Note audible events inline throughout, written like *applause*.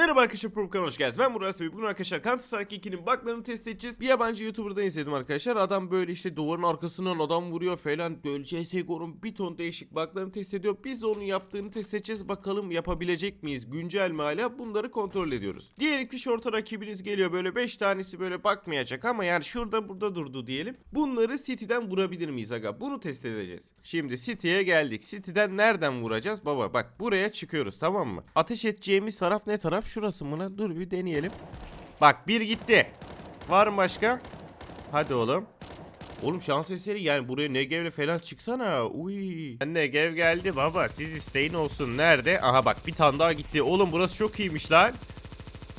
Bit Merhaba arkadaşlar Pro kanalına hoş geldiniz. Ben Murat Sevi. Bugün arkadaşlar Counter Strike 2'nin buglarını test edeceğiz. Bir yabancı YouTuber'dan izledim arkadaşlar. Adam böyle işte duvarın arkasından adam vuruyor falan. Böyle CSGO'nun bir ton değişik buglarını test ediyor. Biz de onun yaptığını test edeceğiz. Bakalım yapabilecek miyiz? Güncel mi hala? Bunları kontrol ediyoruz. Diyelim ki şorta rakibiniz geliyor. Böyle 5 tanesi böyle bakmayacak ama yani şurada burada durdu diyelim. Bunları City'den vurabilir miyiz aga? Bunu test edeceğiz. Şimdi City'ye geldik. City'den nereden vuracağız? Baba bak buraya çıkıyoruz tamam mı? Ateş edeceğimiz taraf ne taraf? Şurası mı lan? Dur bir deneyelim. Bak bir gitti. Var mı başka? Hadi oğlum. Oğlum şans eseri yani buraya Negev'le falan çıksana. Uy. Negev geldi baba. Siz isteyin olsun. Nerede? Aha bak bir tane daha gitti. Oğlum burası çok iyiymiş lan.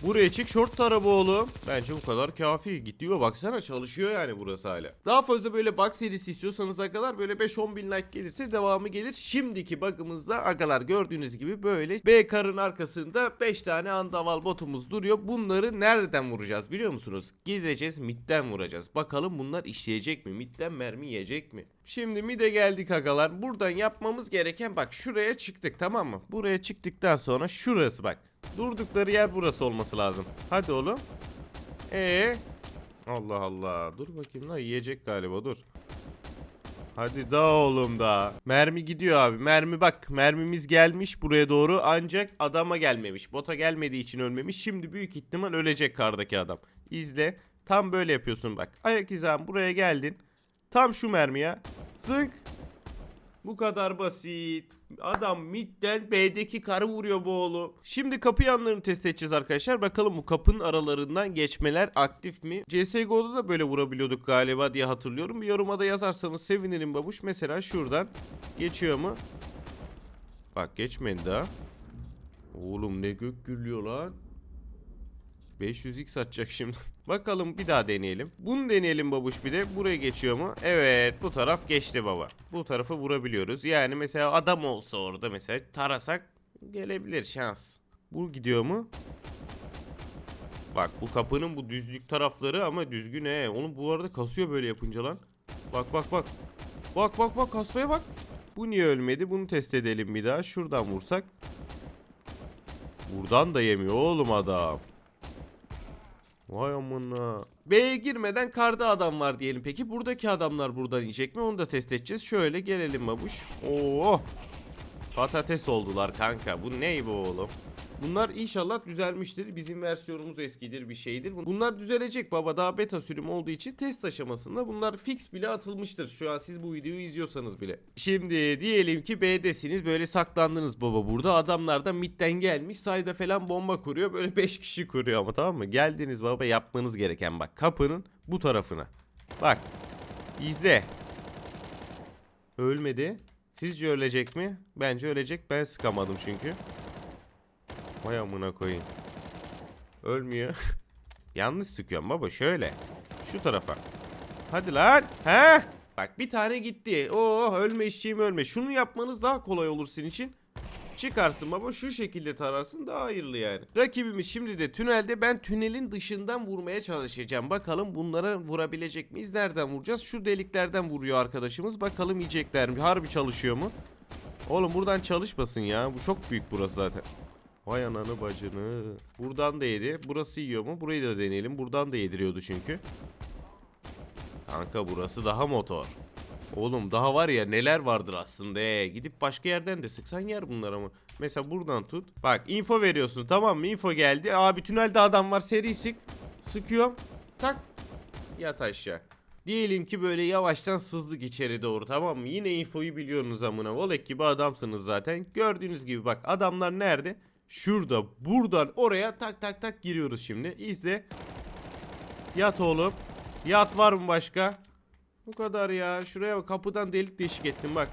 Buraya çık short tarafı oğlum. Bence bu kadar kafi. Gidiyor baksana çalışıyor yani burası hala. Daha fazla böyle bug serisi istiyorsanız agalar böyle 5-10 bin like gelirse devamı gelir. Şimdiki bug'ımızda agalar gördüğünüz gibi böyle B karın arkasında 5 tane andaval botumuz duruyor. Bunları nereden vuracağız biliyor musunuz? Gideceğiz midden vuracağız. Bakalım bunlar işleyecek mi? Midden mermi yiyecek mi? Şimdi mide geldik agalar. Buradan yapmamız gereken bak şuraya çıktık tamam mı? Buraya çıktıktan sonra şurası bak. Durdukları yer burası olması lazım. Hadi oğlum. Ee. Allah Allah. Dur bakayım lan yiyecek galiba dur. Hadi da oğlum da. Mermi gidiyor abi. Mermi bak. Mermimiz gelmiş buraya doğru ancak adama gelmemiş. Bota gelmediği için ölmemiş. Şimdi büyük ihtimal ölecek kardaki adam. İzle. Tam böyle yapıyorsun bak. Ayak hizam buraya geldin. Tam şu mermiye. Zınk. Bu kadar basit. Adam midden B'deki karı vuruyor bu oğlum. Şimdi kapı yanlarını test edeceğiz arkadaşlar. Bakalım bu kapının aralarından geçmeler aktif mi? CSGO'da da böyle vurabiliyorduk galiba diye hatırlıyorum. Bir yoruma da yazarsanız sevinirim babuş. Mesela şuradan geçiyor mu? Bak geçmedi daha. Oğlum ne gök gürlüyor lan. 500x atacak şimdi. *laughs* Bakalım bir daha deneyelim. Bunu deneyelim babuş bir de. Buraya geçiyor mu? Evet bu taraf geçti baba. Bu tarafı vurabiliyoruz. Yani mesela adam olsa orada mesela tarasak gelebilir şans. Bu gidiyor mu? Bak bu kapının bu düzlük tarafları ama düzgün he. Oğlum bu arada kasıyor böyle yapınca lan. Bak bak bak. Bak bak bak kasmaya bak. Bu niye ölmedi? Bunu test edelim bir daha. Şuradan vursak. Buradan da yemiyor oğlum adam. Vay amına. B'ye girmeden karda adam var diyelim peki. Buradaki adamlar buradan yiyecek mi? Onu da test edeceğiz. Şöyle gelelim babuş. Oo. Patates oldular kanka. Bu ney bu oğlum? Bunlar inşallah düzelmiştir. Bizim versiyonumuz eskidir bir şeydir. Bunlar düzelecek baba. Daha beta sürüm olduğu için test aşamasında bunlar fix bile atılmıştır. Şu an siz bu videoyu izliyorsanız bile. Şimdi diyelim ki B'desiniz. Böyle saklandınız baba burada. Adamlar da midden gelmiş. Sayda falan bomba kuruyor. Böyle *laughs* 5 kişi kuruyor ama tamam mı? Geldiniz baba yapmanız gereken bak. Kapının bu tarafına. Bak. İzle. Ölmedi. Sizce ölecek mi? Bence ölecek. Ben sıkamadım çünkü. Vay amına koyayım. Ölmüyor. *laughs* Yanlış sıkıyorum baba şöyle. Şu tarafa. Hadi lan. He? Bak bir tane gitti. Oo ölme işçiyim ölme. Şunu yapmanız daha kolay olur sizin için. Çıkarsın baba şu şekilde tararsın daha hayırlı yani. Rakibimiz şimdi de tünelde ben tünelin dışından vurmaya çalışacağım. Bakalım bunlara vurabilecek miyiz? Nereden vuracağız? Şu deliklerden vuruyor arkadaşımız. Bakalım yiyecekler mi? Harbi çalışıyor mu? Oğlum buradan çalışmasın ya. Bu çok büyük burası zaten. Vay ananı bacını. Buradan da yedi. Burası yiyor mu? Burayı da deneyelim. Buradan da yediriyordu çünkü. Kanka burası daha motor. Oğlum daha var ya neler vardır aslında. Ee, gidip başka yerden de sıksan yer bunlar ama. Mesela buradan tut. Bak info veriyorsun tamam mı? Info geldi. Abi tünelde adam var seri sık. Sıkıyorum. Tak. Yat aşağı. Diyelim ki böyle yavaştan sızdık içeri doğru tamam mı? Yine infoyu biliyorsunuz amına. Volek gibi adamsınız zaten. Gördüğünüz gibi bak adamlar nerede? Şurada buradan oraya tak tak tak giriyoruz şimdi. İzle. Yat oğlum. Yat var mı başka? Bu kadar ya. Şuraya bak kapıdan delik deşik ettim bak.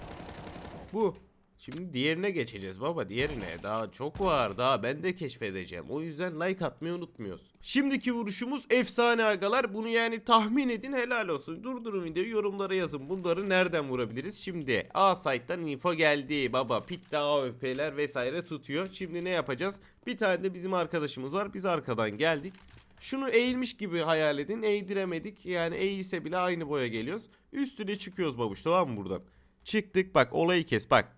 Bu. Şimdi diğerine geçeceğiz baba diğerine. Daha çok var daha ben de keşfedeceğim. O yüzden like atmayı unutmuyoruz. Şimdiki vuruşumuz efsane agalar. Bunu yani tahmin edin helal olsun. Durdurun videoyu yorumlara yazın. Bunları nereden vurabiliriz? Şimdi A site'dan info geldi. Baba pitte AWP'ler vesaire tutuyor. Şimdi ne yapacağız? Bir tane de bizim arkadaşımız var. Biz arkadan geldik. Şunu eğilmiş gibi hayal edin. Eğdiremedik. Yani eğilse bile aynı boya geliyoruz. Üstüne çıkıyoruz babuş tamam mı buradan? Çıktık bak olayı kes bak.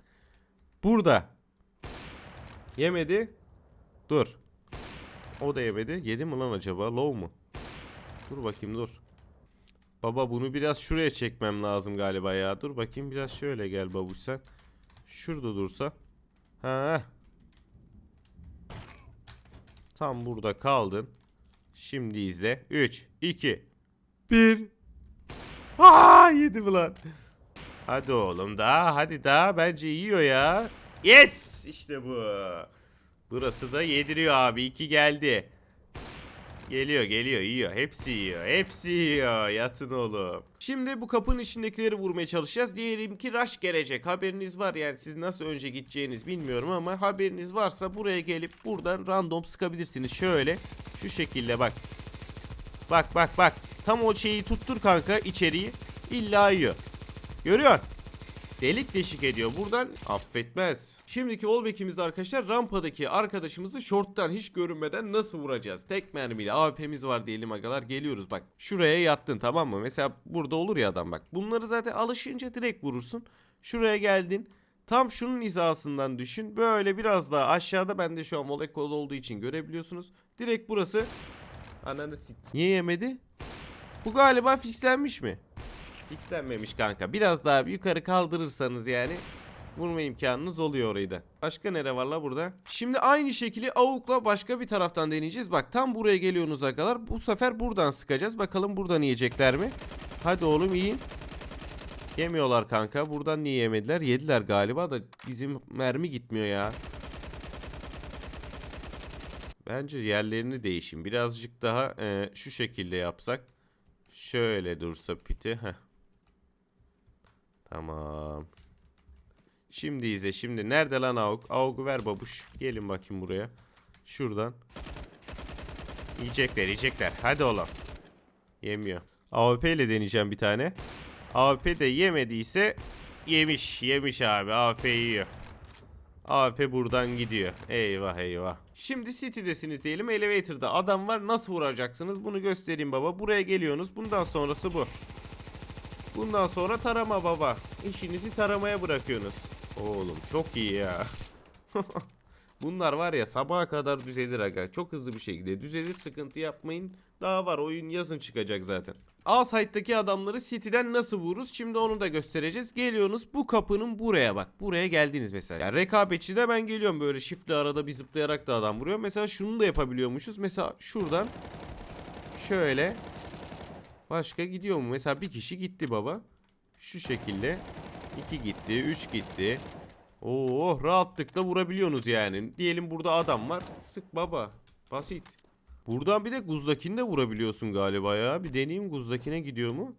Burada. Yemedi. Dur. O da yemedi. Yedi mi lan acaba? Low mu? Dur bakayım dur. Baba bunu biraz şuraya çekmem lazım galiba ya. Dur bakayım biraz şöyle gel babuş sen. Şurada dursa. Ha. Tam burada kaldın. Şimdi izle. 3, 2, 1. Aa yedim lan. Hadi oğlum daha hadi daha bence yiyor ya. Yes işte bu. Burası da yediriyor abi. iki geldi. Geliyor geliyor yiyor. Hepsi yiyor. Hepsi yiyor. Yatın oğlum. Şimdi bu kapının içindekileri vurmaya çalışacağız. Diyelim ki rush gelecek. Haberiniz var yani siz nasıl önce gideceğiniz bilmiyorum ama haberiniz varsa buraya gelip buradan random sıkabilirsiniz. Şöyle şu şekilde bak. Bak bak bak. Tam o şeyi tuttur kanka içeriği. İlla yiyor. Görüyor. Delik deşik ediyor. Buradan affetmez. Şimdiki wallback'imizde arkadaşlar rampadaki arkadaşımızı short'tan hiç görünmeden nasıl vuracağız? Tek mermiyle AWP'miz var diyelim agalar. Geliyoruz bak. Şuraya yattın tamam mı? Mesela burada olur ya adam bak. Bunları zaten alışınca direkt vurursun. Şuraya geldin. Tam şunun hizasından düşün. Böyle biraz daha aşağıda ben de şu an molek kolu olduğu için görebiliyorsunuz. Direkt burası. Ananı sik. Niye yemedi? Bu galiba fixlenmiş mi? Fixlenmemiş kanka. Biraz daha yukarı kaldırırsanız yani vurma imkanınız oluyor orayı da. Başka nere var la burada? Şimdi aynı şekilde avukla başka bir taraftan deneyeceğiz. Bak tam buraya geliyorsunuz arkadaşlar. Bu sefer buradan sıkacağız. Bakalım buradan yiyecekler mi? Hadi oğlum yiyin. Yemiyorlar kanka. Buradan niye yemediler? Yediler galiba da bizim mermi gitmiyor ya. Bence yerlerini değişin. Birazcık daha e, şu şekilde yapsak. Şöyle dursa piti. Heh. Tamam. Şimdi izle şimdi. Nerede lan Avuk? Avuk'u ver babuş. Gelin bakayım buraya. Şuradan. Yiyecekler yiyecekler. Hadi oğlum. Yemiyor. AWP ile deneyeceğim bir tane. AWP de yemediyse yemiş. Yemiş abi. AWP yiyor. AWP buradan gidiyor. Eyvah eyvah. Şimdi City'desiniz diyelim. Elevator'da adam var. Nasıl vuracaksınız? Bunu göstereyim baba. Buraya geliyorsunuz. Bundan sonrası bu. Bundan sonra tarama baba. İşinizi taramaya bırakıyorsunuz. Oğlum çok iyi ya. *laughs* Bunlar var ya sabaha kadar düzelir aga. Çok hızlı bir şekilde düzelir. Sıkıntı yapmayın. Daha var oyun yazın çıkacak zaten. A site'daki adamları City'den nasıl vururuz? Şimdi onu da göstereceğiz. Geliyorsunuz bu kapının buraya bak. Buraya geldiniz mesela. Yani rekabetçi de ben geliyorum böyle shift'le arada bir zıplayarak da adam vuruyor. Mesela şunu da yapabiliyormuşuz. Mesela şuradan şöyle Başka gidiyor mu? Mesela bir kişi gitti baba. Şu şekilde. iki gitti. Üç gitti. Oo rahatlıkla vurabiliyorsunuz yani. Diyelim burada adam var. Sık baba. Basit. Buradan bir de guzdakini de vurabiliyorsun galiba ya. Bir deneyeyim guzdakine gidiyor mu?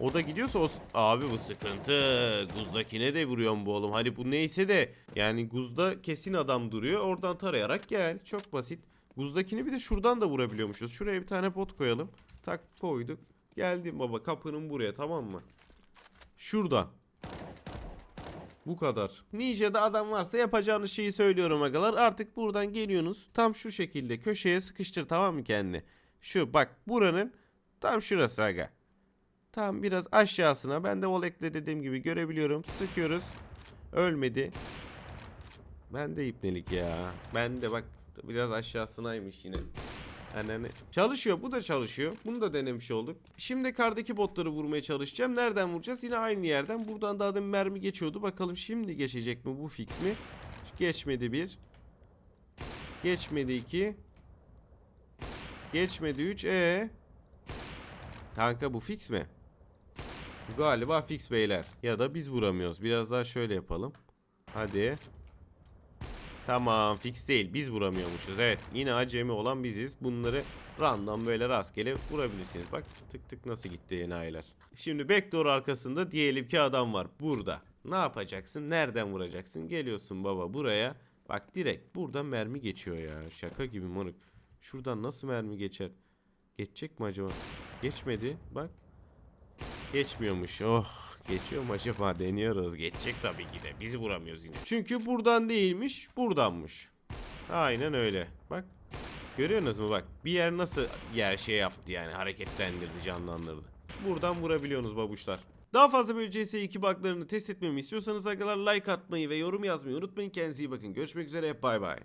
O da gidiyorsa o... Abi bu sıkıntı. Guzdakine de vuruyorum bu oğlum. Hadi bu neyse de. Yani guzda kesin adam duruyor. Oradan tarayarak gel. Çok basit. Guzdakini bir de şuradan da vurabiliyormuşuz. Şuraya bir tane pot koyalım. Tak koyduk. Geldim baba kapının buraya tamam mı? Şuradan. Bu kadar. Ninja'da adam varsa yapacağınız şeyi söylüyorum agalar. Artık buradan geliyorsunuz. Tam şu şekilde köşeye sıkıştır tamam mı kendini? Şu bak buranın tam şurası aga. Tam biraz aşağısına. Ben de Volek'le dediğim gibi görebiliyorum. Sıkıyoruz. Ölmedi. Ben de ipnelik ya. Ben de bak biraz aşağısınaymış yine. Ananı. Çalışıyor. Bu da çalışıyor. Bunu da denemiş olduk. Şimdi kardaki botları vurmaya çalışacağım. Nereden vuracağız? Yine aynı yerden. Buradan daha demin mermi geçiyordu. Bakalım şimdi geçecek mi? Bu fix mi? Geçmedi bir. Geçmedi iki. Geçmedi üç. E Kanka bu fix mi? Galiba fix beyler. Ya da biz vuramıyoruz. Biraz daha şöyle yapalım. Hadi. Tamam fix değil. Biz vuramıyormuşuz. Evet yine acemi olan biziz. Bunları random böyle rastgele vurabilirsiniz. Bak tık tık nasıl gitti enayiler. Şimdi backdoor arkasında diyelim ki adam var burada. Ne yapacaksın? Nereden vuracaksın? Geliyorsun baba buraya. Bak direkt buradan mermi geçiyor ya. Şaka gibi moruk. Şuradan nasıl mermi geçer? Geçecek mi acaba? Geçmedi. Bak Geçmiyormuş. Oh geçiyor mu acaba deniyoruz. Geçecek tabii ki de. Biz vuramıyoruz yine. Çünkü buradan değilmiş buradanmış. Aynen öyle. Bak. Görüyorsunuz mu bak. Bir yer nasıl yer şey yaptı yani hareketlendirdi canlandırdı. Buradan vurabiliyorsunuz babuşlar. Daha fazla böyle CS2 buglarını test etmemi istiyorsanız arkadaşlar like atmayı ve yorum yazmayı unutmayın. Kendinize iyi bakın. Görüşmek üzere. Bay bay.